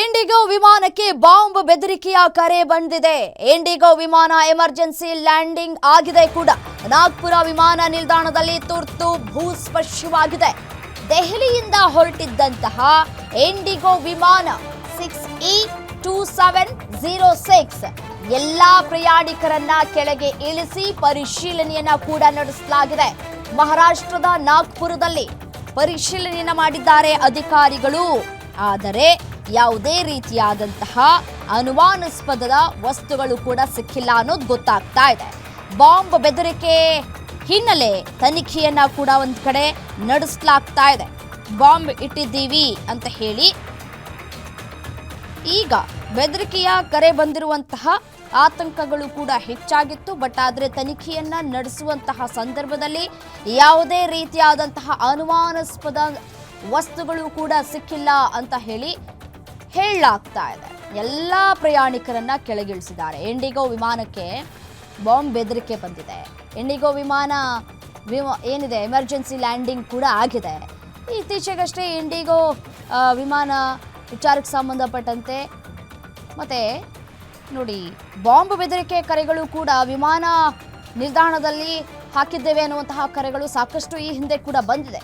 IndiGo ವಿಮಾನಕ್ಕೆ bomb ಬೆದರಿಕೆಯ ಕರೆ ಬಂದಿದೆ. ಇಂಡಿಗೋ ವಿಮಾನ ಎಮರ್ಜೆನ್ಸಿ ಲ್ಯಾಂಡಿಂಗ್ ಆಗಿದೆ ಕೂಡ. ನಾಗ್ಪುರ ವಿಮಾನ ನಿಲ್ದಾಣದಲ್ಲಿ ತುರ್ತು ಭೂಸ್ಪರ್ಶವಾಗಿದೆ. ದೆಹಲಿಯಿಂದ ಹೊರಟಿದ್ದಂತಹ ಇಂಡಿಗೋ ವಿಮಾನ six E two seven zero six ಎಲ್ಲಾ ಪ್ರಯಾಣಿಕರನ್ನ ಕೆಳಗೆ ಇಳಿಸಿ ಪರಿಶೀಲನೆಯನ್ನ ಕೂಡ ನಡೆಸಲಾಗಿದೆ. ಮಹಾರಾಷ್ಟ್ರದ ನಾಗ್ಪುರದಲ್ಲಿ ಪರಿಶೀಲನೆಯನ್ನ ಮಾಡಿದ್ದಾರೆ ಅಧಿಕಾರಿಗಳು. ಆದರೆ ಯಾವುದೇ ರೀತಿಯಾದಂತಹ ಅನುಮಾನಾಸ್ಪದ ವಸ್ತುಗಳು ಕೂಡ ಸಿಕ್ಕಿಲ್ಲ ಅನ್ನೋದು ಗೊತ್ತಾಗ್ತಾ ಇದೆ. ಬಾಂಬ್ ಬೆದರಿಕೆ ಹಿನ್ನೆಲೆ ತನಿಖೆಯನ್ನ ಕೂಡ ಒಂದು ಕಡೆ ನಡೆಸಲಾಗ್ತಾ ಇದೆ. ಬಾಂಬ್ ಇಟ್ಟಿದ್ದೀವಿ ಅಂತ ಹೇಳಿ. ಈಗ ಬೆದರಿಕೆಯ ಕರೆ ಬಂದಿರುವಂತಹ ಆತಂಕಗಳು ಕೂಡ ಹೆಚ್ಚಾಗಿತ್ತು, ಬಟ್ ಆದರೆ ತನಿಖೆಯನ್ನ ನಡೆಸುವಂತಹ ಸಂದರ್ಭದಲ್ಲಿ ಯಾವುದೇ ರೀತಿಯಾದಂತಹ ಅನುಮಾನಾಸ್ಪದ ವಸ್ತುಗಳು ಕೂಡ ಸಿಕ್ಕಿಲ್ಲ ಅಂತ ಹೇಳಿ ಹೇಳಲಾಗ್ತಾ ಇದೆ. ಎಲ್ಲ ಪ್ರಯಾಣಿಕರನ್ನ ಕೆಳಗಿಳಿಸಿದ್ದಾರೆ. ಇಂಡಿಗೋ ವಿಮಾನಕ್ಕೆ ಬಾಂಬ್ ಬೆದರಿಕೆ ಬಂದಿದೆ. ಇಂಡಿಗೋ ವಿಮಾನ ವಿಮ ಏನಿದೆ, ಎಮರ್ಜೆನ್ಸಿ ಲ್ಯಾಂಡಿಂಗ್ ಕೂಡ ಆಗಿದೆ. ಇತ್ತೀಚೆಗಷ್ಟೇ ಇಂಡಿಗೋ ವಿಮಾನ ವಿಚಾರಕ್ಕೆ ಸಂಬಂಧಪಟ್ಟಂತೆ ಮತ್ತು ನೋಡಿ, ಬಾಂಬ್ ಬೆದರಿಕೆ ಕರೆಗಳು ಕೂಡ ವಿಮಾನ ನಿಲ್ದಾಣದಲ್ಲಿ ಹಾಕಿದ್ದೇವೆ ಅನ್ನುವಂತಹ ಕರೆಗಳು ಸಾಕಷ್ಟು ಈ ಹಿಂದೆ ಕೂಡ ಬಂದಿದೆ.